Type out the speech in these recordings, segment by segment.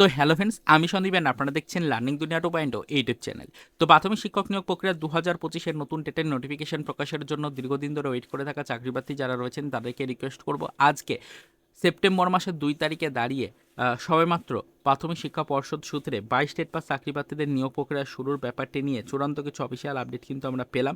তো hello friends, আমি Sandeep and আপনারা দেখছেন লার্নিং দুনিয়া টু পয়েন্ট ইউটিউব চ্যানেল তো প্রাথমিক শিক্ষক নিয়োগ প্রক্রিয়া দু হাজার পঁচিশের নতুন ডেটের নোটিফিকেশন প্রকাশের জন্য দীর্ঘদিন ধরে ওয়েট করে থাকা চাকরিপ্রার্থী যারা রয়েছেন, তাদেরকে রিকোয়েস্ট করব। আজকে সেপ্টেম্বর মাসের দুই তারিখে দাঁড়িয়ে সবেমাত্র প্রাথমিক শিক্ষা পর্ষদ সূত্রে বাইশ স্টেট পাস চাকরিপ্রার্থীদের নিয়োগ প্রক্রিয়া শুরুর ব্যাপারটি নিয়ে চূড়ান্ত কিছু অফিসিয়াল আপডেট কিন্তু আমরা পেলাম।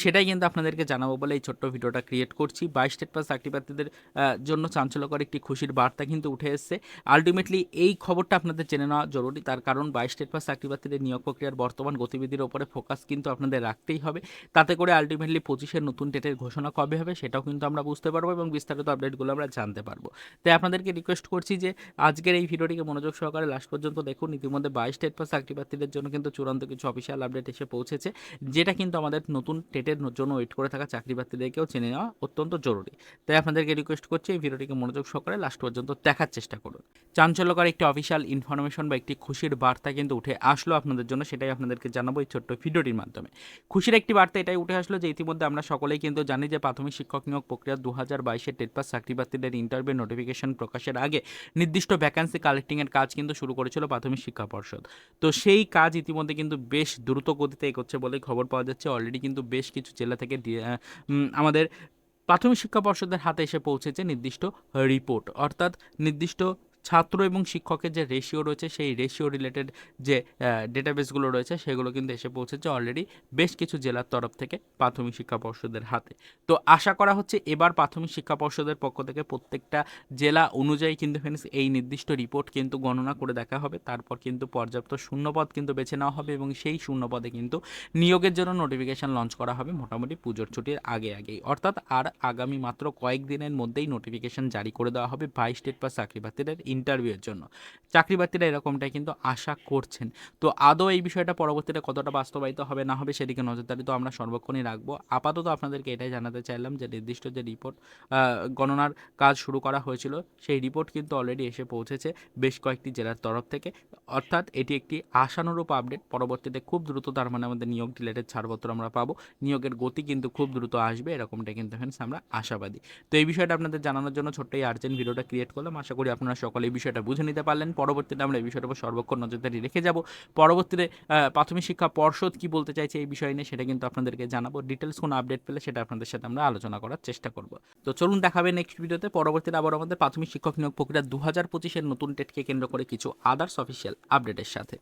সেটাই কিন্তু আপনাদেরকে জানাব বলে এই ছোট্ট ভিডিওটা ক্রিয়েট করছি। বাইশ স্টেট পাস চাকরিপ্রার্থীদের আহ, জন্য চাঞ্চল্যকর একটি খুশির বার্তা কিন্তু উঠে এসেছে। আলটিমেটলি এই খবরটা আপনাদের জেনে নেওয়া জরুরি। তার কারণ বাইশ স্টেট পাস চাকরিপ্রার্থীদের নিয়োগ প্রক্রিয়ার বর্তমান গতিবিধির ওপরে ফোকাস কিন্তু আপনাদের রাখতেই হবে। তাতে করে আলটিমেটলি পঁচিশের নতুন ডেটের ঘোষণা কবে হবে সেটাও কিন্তু আমরা বুঝতে পারব এবং বিস্তারিত আপডেটগুলো আমরা জানতে পারব। তাই আপনাদেরকে রিকোয়েস্ট করছি যে আজকের এই ভিডিওটিকে মনোযোগ সহকারে লাস্ট পর্যন্ত দেখুন, ইতিমধ্যে বাইশ টেট পাস চাকরিপ্রার্থীদের জন্য কিন্তু চূড়ান্ত কিছু অফিসিয়াল আপডেট এসে পৌঁছেছে, যেটা কিন্তু আমাদের নতুন টেটের জন্য ওয়েট করে থাকা চাকরিপ্রার্থীদেরকেও চেনে নেওয়া অত্যন্ত জরুরি। তাই আপনাদেরকে রিকোয়েস্ট করছি এই ভিডিওটিকে মনোযোগ সহকারে লাস্ট পর্যন্ত দেখার চেষ্টা করুন। চাঞ্চল্যকর একটি অফিসিয়াল ইনফরমেশন বা একটি খুশির বার্তা কিন্তু উঠে আসলো আপনাদের জন্য, সেটাই আপনাদেরকে জানাব এই ছোট্ট ভিডিওটির মাধ্যমে। খুশির একটি বার্তা এটাই উঠে আসলো যে ইতিমধ্যে আমরা সকলেই কিন্তু জানি যে প্রাথমিক শিক্ষক নিয়োগ প্রক্রিয়া দু হাজার বাইশের টেট পাস চাকরিপ্রার্থীদের ইন্টারভিউ নোটিফিকেশন প্রকাশের আগে নির্দিষ্ট ভ্যাকান্সি কালেক্টিংয়ের কাজ কিন্তু শুরু করেছিল প্রাথমিক শিক্ষা পর্ষদ। তো সেই কাজ ইতিমধ্যে কিন্তু বেশ দ্রুত গতিতে এগোচ্ছে বলে খবর পাওয়া যাচ্ছে। অলরেডি কিন্তু বেশ কিছু জেলা থেকে আমাদের প্রাথমিক শিক্ষা পর্ষদের হাতে এসে পৌঁছেছে নির্দিষ্ট রিপোর্ট অর্থাৎ নির্দিষ্ট ছাত্র এবং শিক্ষকের যে রেশিও রয়েছে, সেই রেশিও রিলেটেড যে ডেটাবেসগুলো রয়েছে, সেগুলো কিন্তু এসে পৌঁছেছে অলরেডি বেশ কিছু জেলার তরফ থেকে প্রাথমিক শিক্ষা পর্ষদের হাতে। তো আশা করা হচ্ছে এবার প্রাথমিক শিক্ষা পর্ষদের পক্ষ থেকে প্রত্যেকটা জেলা অনুযায়ী কিন্তু ফ্রেন্ডস এই নির্দিষ্ট রিপোর্ট কিন্তু গণনা করে দেখা হবে। তারপর কিন্তু পর্যাপ্ত শূন্যপদ কিন্তু বেছে নেওয়া হবে এবং সেই শূন্যপদে কিন্তু নিয়োগের জন্য নোটিফিকেশন লঞ্চ করা হবে মোটামুটি পুজোর ছুটির আগে আগেই। অর্থাৎ আর আগামী মাত্র কয়েকদিনের মধ্যেই নোটিফিকেশন জারি করে দেওয়া হবে। বাইশ স্টেট পাস চাকরিপ্রার্থীদের ইন্টারভিউয়ের জন্য। চাকরিপ্রার্থীরা এরকমটাই কিন্তু আশা করছেন। তো আদৌ এই বিষয়টা পরবর্তীতে কতটা বাস্তবায়িত হবে, না হবে সেদিকে নজরদারি তো আমরা সর্বক্ষণই রাখব। আপাতত আপনাদেরকে এটাই জানাতে চাইলাম যে, নির্দিষ্ট যে রিপোর্ট গণনার কাজ শুরু করা হয়েছিল, সেই রিপোর্ট কিন্তু অলরেডি এসে পৌঁছেছে বেশ কয়েকটি জেলার তরফ থেকে। অর্থাৎ এটি একটি আশানুরূপ আপডেট পরবর্তীতে খুব দ্রুত তার মানে আমাদের নিয়োগ রিলেটেড ছাড়পত্র আমরা পাবো। নিয়োগের গতি কিন্তু খুব দ্রুত আসবে এরকমটা কিন্তু আমরা আশাবাদী। তো এই বিষয়টা আপনাদের জানানোর জন্য ছোট্ট এই আর্জেন্ট ভিডিওটা ক্রিয়েট করলাম। আশা করি আপনারা সকলে এই বিষয়টা বুঝে নিতে পারলেন। পরবর্তীতে আমরা এই বিষয়টার উপর সর্বক্ষণ নজরদারি রেখে যাব। পরবর্তীতে প্রাথমিক শিক্ষা পর্ষদ কি বলতে চাইছে এই বিষয় নিয়ে সেটা কিন্তু আপনাদেরকে জানাব। ডিটেলস কোনো আপডেট পেলে সেটা আপনাদের সাথে আমরা আলোচনা করার চেষ্টা করব। তো চলুন দেখাবে নেক্সট ভিডিওতে পরবর্তীতে আবার আমাদের প্রাথমিক শিক্ষক নিয়োগ প্রক্রিয়া দু হাজার পঁচিশের নতুন টেটকে কেন্দ্র করে কিছু আদার্স অফিসিয়াল আপডেটের সাথে।